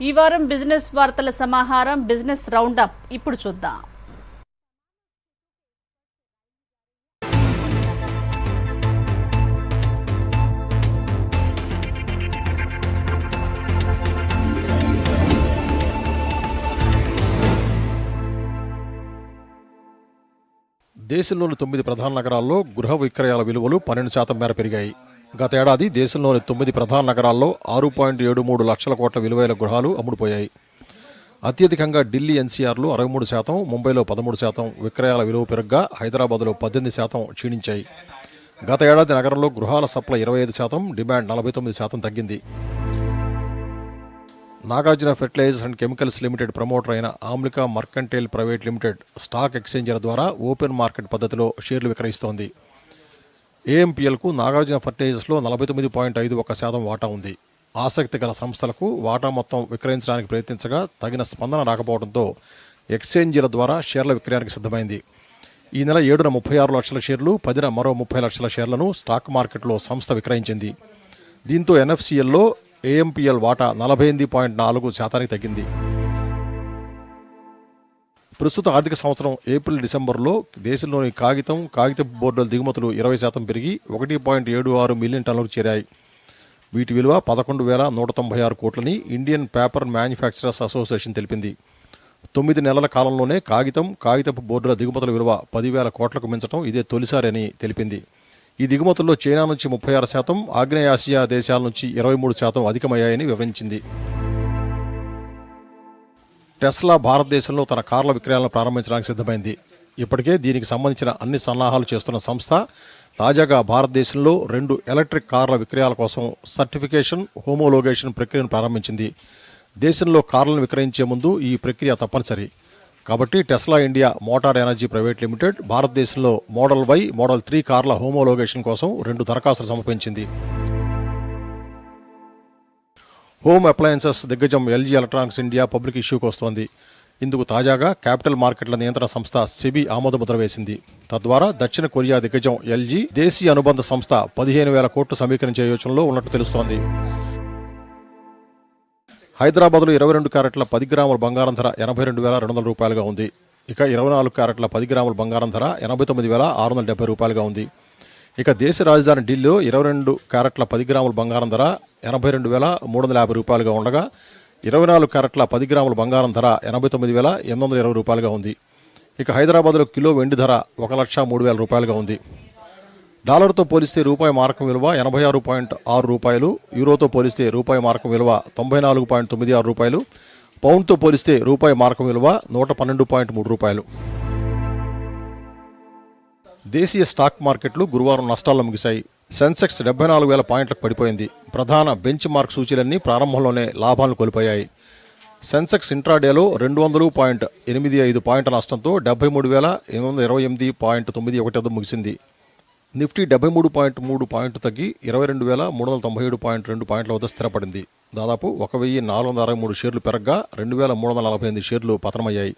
ఈ వారం బిజినెస్ వార్తల సమాహారం బిజినెస్ రౌండప్. ఇప్పుడు చూద్దాం. దేశంలోని తొమ్మిది ప్రధాన నగరాల్లో గృహ విక్రయాల విలువలు పన్నెండు శాతం మేర పెరిగాయి. గత ఏడాది దేశంలోని తొమ్మిది ప్రధాన నగరాల్లో ఆరు పాయింట్ ఏడు మూడు లక్షల కోట్ల విలువైన గృహాలు అమ్ముడుపోయాయి. అత్యధికంగా ఢిల్లీ ఎన్సీఆర్లు అరవై మూడు శాతం ముంబైలో పదమూడు శాతం విక్రయాల విలువ పెరుగ్గా హైదరాబాద్లో పద్దెనిమిది శాతం క్షీణించాయి. గత ఏడాది నగరంలో గృహాల సప్లై ఇరవై ఐదు శాతం డిమాండ్ నలభై తొమ్మిది శాతం తగ్గింది. Nagarjuna fertilizers and chemicals limited promoter అయిన Amlika mercantile private limited stock exchanger ద్వారా ఓపెన్ మార్కెట్ పద్ధతిలో షేర్లు విక్రయిస్తోంది. ఏఎంపీఎల్కు నాగార్జున ఫర్టిలైజర్స్లో నలభై తొమ్మిది పాయింట్ ఐదు ఒక శాతం వాటా ఉంది. ఆసక్తి గల సంస్థలకు వాటా మొత్తం విక్రయించడానికి ప్రయత్నించగా తగిన స్పందన రాకపోవడంతో ఎక్స్చేంజీల ద్వారా షేర్ల విక్రయానికి సిద్ధమైంది. ఈ నెల ఏడున ముప్పై ఆరు లక్షల షేర్లు పదిన మరో ముప్పై లక్షల షేర్లను స్టాక్ మార్కెట్లో సంస్థ విక్రయించింది. దీంతో ఎన్ఎఫ్సిఎల్లో ఏఎంపీఎల్ వాటా నలభై ఎనిమిది పాయింట్ నాలుగు శాతానికి తగ్గింది. ప్రస్తుత ఆర్థిక సంవత్సరం ఏప్రిల్ డిసెంబర్లో దేశంలోని కాగితం కాగితపు బోర్డుల దిగుమతులు ఇరవై శాతం పెరిగి ఒకటి పాయింట్ ఏడు ఆరు మిలియన్ టన్నులకు చేరాయి. వీటి విలువ పదకొండు వేల నూట తొంభై ఆరు కోట్లని ఇండియన్ పేపర్ మ్యానుఫ్యాక్చరర్స్ అసోసియేషన్ తెలిపింది. తొమ్మిది నెలల కాలంలోనే కాగితం కాగితపు బోర్డుల దిగుమతుల విలువ పదివేల కోట్లకు మించడం ఇదే తొలిసారి అని తెలిపింది. ఈ దిగుమతుల్లో చైనా నుంచి ముప్పై ఆరు శాతం ఆగ్నేయాసియా దేశాల నుంచి ఇరవై మూడు శాతం అధికమయ్యాయని వివరించింది. టెస్లా భారతదేశంలో తన కార్ల విక్రయాలను ప్రారంభించడానికి సిద్ధమైంది. ఇప్పటికే దీనికి సంబంధించిన అన్ని సన్నాహాలు చేస్తున్న సంస్థ తాజాగా భారతదేశంలో రెండు ఎలక్ట్రిక్ కార్ల విక్రయాల కోసం సర్టిఫికేషన్ హోమోలోగేషన్ ప్రక్రియను ప్రారంభించింది. దేశంలో కార్లను విక్రయించే ముందు ఈ ప్రక్రియ తప్పనిసరి. కాబట్టి Tesla India motor energy private limited భారతదేశంలో మోడల్ వై మోడల్ త్రీ కార్ల హోమోలోగేషన్ కోసం రెండు దరఖాస్తులు సమర్పించింది. హోమ్ అప్లయన్సెస్ దిగ్గజం ఎల్జీ ఎలక్ట్రానిక్స్ ఇండియా పబ్లిక్ ఇష్యూకి వస్తోంది. ఇందుకు తాజాగా క్యాపిటల్ మార్కెట్ల నియంత్రణ సంస్థ సెబీ ఆమోదముద్ర వేసింది. తద్వారా దక్షిణ కొరియా దిగ్గజం ఎల్జీ దేశీయ అనుబంధ సంస్థ పదిహేను వేల కోట్లు సమీకరించే యోచనలో ఉన్నట్టు తెలుస్తోంది. హైదరాబాద్లో ఇరవై రెండు క్యారెట్ల పది గ్రాముల బంగారం ధర ఎనభై రెండు వేల రెండు వందల రూపాయలుగా ఉంది. ఇక ఇరవై నాలుగు క్యారెట్ల పది గ్రాముల బంగారం ధర ఎనభై తొమ్మిది వేల ఆరు వందల డెబ్బై రూపాయలుగా ఉంది. ఇక దేశ రాజధాని ఢిల్లీలో ఇరవై రెండు క్యారెట్ల పది గ్రాముల బంగారం ధర ఎనభై రెండు వేల మూడు వందల యాభై రూపాయలుగా ఉండగా ఇరవై నాలుగు క్యారెట్ల పది గ్రాముల బంగారం ధర ఎనభై తొమ్మిది వేల ఎనిమిది వందల ఇరవై రూపాయలుగా ఉంది. ఇక హైదరాబాద్లో కిలో వెండి ధర ఒక లక్ష మూడు వేల రూపాయలుగా ఉంది. డాలర్తో పోలిస్తే రూపాయి మారకం విలువ ఎనభై ఆరు పాయింట్ ఆరు రూపాయలు యూరోతో పోలిస్తే రూపాయి మారకం విలువ తొంభై నాలుగు పాయింట్ తొమ్మిది ఆరు రూపాయలు పౌండ్తో పోలిస్తే రూపాయి మారకం విలువ నూట పన్నెండు పాయింట్ మూడు రూపాయలు. దేశీయ స్టాక్ మార్కెట్లు గురువారం నష్టాల్లో ముగిశాయి. సెన్సెక్స్ డెబ్బై నాలుగు వేల పాయింట్లకు పడిపోయింది. ప్రధాన బెంచ్ మార్క్ సూచీలన్నీ ప్రారంభంలోనే లాభాలను కోల్పోయాయి. సెన్సెక్స్ ఇంట్రాడేలో రెండు వందలు పాయింట్ ఎనిమిది ఐదు పాయింట్ల నష్టంతో డెబ్బై మూడు వేల ఎనిమిది వందల ఇరవై ఎనిమిది పాయింట్ తొమ్మిది ఒకటి వద్ద ముగిసింది. నిఫ్టీ డెబ్బై మూడు పాయింట్ మూడు పాయింట్ తగ్గి ఇరవై రెండు వేల మూడు వందల తొంభై ఏడు పాయింట్ రెండు పాయింట్ల వద్ద స్థిరపడింది. దాదాపు ఒక వెయ్యి నాలుగు వందల అరవై మూడు షేర్లు పెరగ్గా రెండు వేల మూడు వందల నలభై ఎనిమిది షేర్లు పతనమయ్యాయి.